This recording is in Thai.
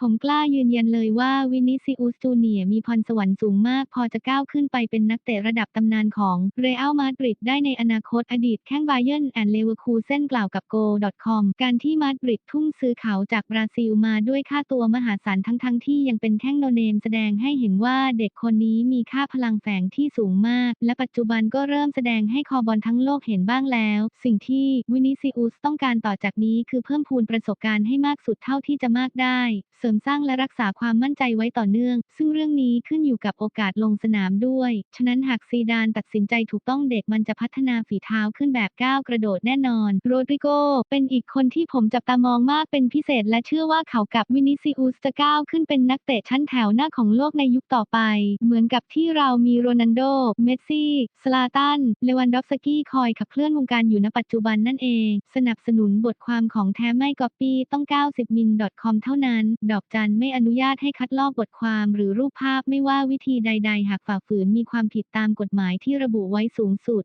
ผมกล้ายืนยันเลยว่าวินิซิอุสจูเนียมีพรสวรรค์สูงมากพอจะก้าวขึ้นไปเป็นนักเตะระดับตำนานของเรอัลมาดริดได้ในอนาคตอดีตแข้งบาเยิร์นแอนเลเวอร์คูเซ่นกล่าวกับ Go.com การที่มาดริดทุ่มซื้อเขาจากบราซิลมาด้วยค่าตัวมหาศาลทั้งๆทที่ยังเป็นแข้งโนเนมแสดงให้เห็นว่าเด็กคนนี้มีค่าพลังแฝงที่สูงมาก และปัจจุบันก็เริ่มแสดงให้คอบอลทั้งโลกเห็นบ้างแล้ว สิ่งที่วินิซิอุสต้องการต่อจากนี้คือเพิ่มพูนประสบการณ์ให้มากสุดเท่าที่จะมากได้ริมสร้างและรักษาความมั่นใจไว้ต่อเนื่อง ซึ่งเรื่องนี้ขึ้นอยู่กับโอกาสลงสนามด้วย ฉะนั้นหากซีดานตัดสินใจถูกต้องเด็กมันจะพัฒนาฝีเท้าขึ้นแบบก้าวกระโดดแน่นอน โรดริโกเป็นอีกคนที่ผมจับตามองมากเป็นพิเศษและเชื่อว่าเขากับวินิซิอุสจะก้าวขึ้นเป็นนักเตะชั้นแถวหน้าของโลกในยุคต่อไป เหมือนกับที่เรามีโรนัลโด เมสซี่ สลาตัน เลวันดอฟสกี้คอยขับเคลื่อนวงการอยู่ณปัจจุบันนั่นเอง สนับสนุนบทความของแท้ไม่ก๊อปปี้ต้อง 90มิล .com เท่านั้นดอกจันไม่อนุญาตให้คัดลอกบทความหรือรูปภาพไม่ว่าวิธีใด ๆ หากฝ่าฝืนมีความผิดตามกฎหมายที่ระบุไว้สูงสุด